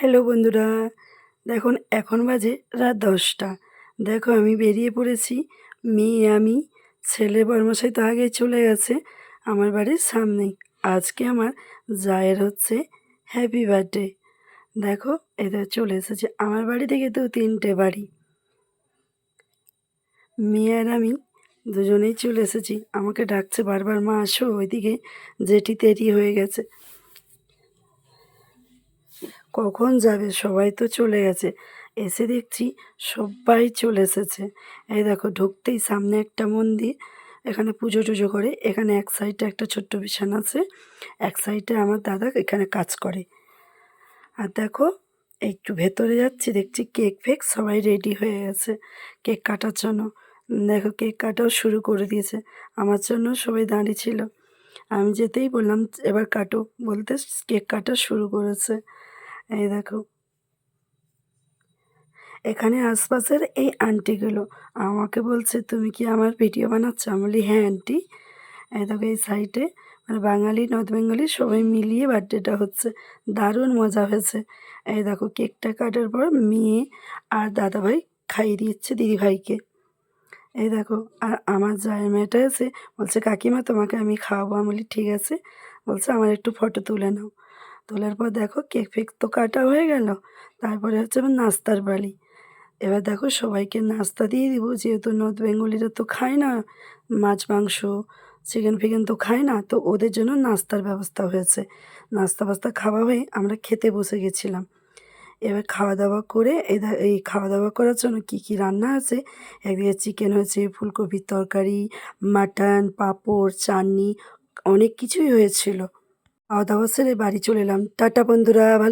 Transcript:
Hello বন্ধুরা, দেখুন এখন বাজে রাত দশটা। দেখো আমি বেরিয়ে পড়েছি, মেয়ে আমি ছেলে বর্মশাই তো আগে চলে গেছে আমার বাড়ির সামনেই আজকে আমার জায়ের হচ্ছে হ্যাপি বার্থডে দেখো এদের চলে এসেছে আমার বাড়ি থেকে তো তিনটে বাড়ি। মেয়ে আর আমি দুজনেই চলে এসেছি। আমাকে ডাকছে বারবার, মা, আসো। ওইদিকে জেঠি তেরি হয়ে গেছে। কখন যাবে? সবাই তো চলে গেছে। এসে দেখছি সবাই চলে এসেছে। এই দেখো, ঢুকতেই সামনে একটা মন্দির। এখানে পুজো টুজো করে। এখানে এক সাইডে একটা ছোট্ট বিছানা আছে। এক সাইডে আমার দাদা এখানে কাজ করে। আর দেখো, একটু ভেতরে যাচ্ছি, দেখছি কেক ফেক সবাই রেডি হয়ে গেছে। কেক কাটার জন্য। দেখো, কেক কাটাও শুরু করে দিয়েছে। আমার জন্য সবাই দাঁড়িয়ে ছিল। আমি যেতেই বললাম, এবার কাটো। বলতে কেক কাটা শুরু করেছে। এই দেখো। এখানে আশপাশের এই আন্টিগুলো, আমাকে বলছে, তুমি কি আমার ভিডিও বানাচ্ছ? আমি বলি হ্যাঁ আন্টি। এই দেখো, এই সাইডে মানে বাঙালি, নর্থ বেঙ্গলি সবাই মিলিয়ে বার্থডেটা হচ্ছে। দারুণ মজা হয়েছে। এই দেখো, কেকটা কাটার পর মেয়ে আর দাদাভাই খাইয়ে দিচ্ছে দিদিভাইকে। এই দেখো, আর আমার জায়ের মেয়েটা এসে বলছে, কাকিমা, তোমাকে আমি খাওয়াবো। আমি বলি, ঠিক আছে। বলছে, আমার একটু ফটো তুলে নাও। তোলার পর দেখো কেক ফেক তো কাটা হয়ে গেল। তারপরে হচ্ছে আমার নাস্তার বাড়ি এবার দেখো সবাইকে নাস্তা দিয়ে দিব, যেহেতু নর্থ বেঙ্গলিরা তো খায় না, মাছ, মাংস, চিকেন ফিকেন তো খায় না, তো ওদের জন্য নাস্তার ব্যবস্থা হয়েছে। নাস্তা ফাস্তা খাওয়া হয়ে আমরা খেতে বসে গেছিলাম। এবার খাওয়া দাওয়া করে এই খাওয়া দাওয়া করার জন্য কী কী রান্না আছে? একদিকে চিকেন হয়েছে, ফুলকপির তরকারি, মাটন, পাঁপড়, চাটনি, অনেক কিছুই হয়েছিল। খাওয়া দাওয়া সেরে বাড়ি চলে এলাম। টাটা বন্ধুরা ভালো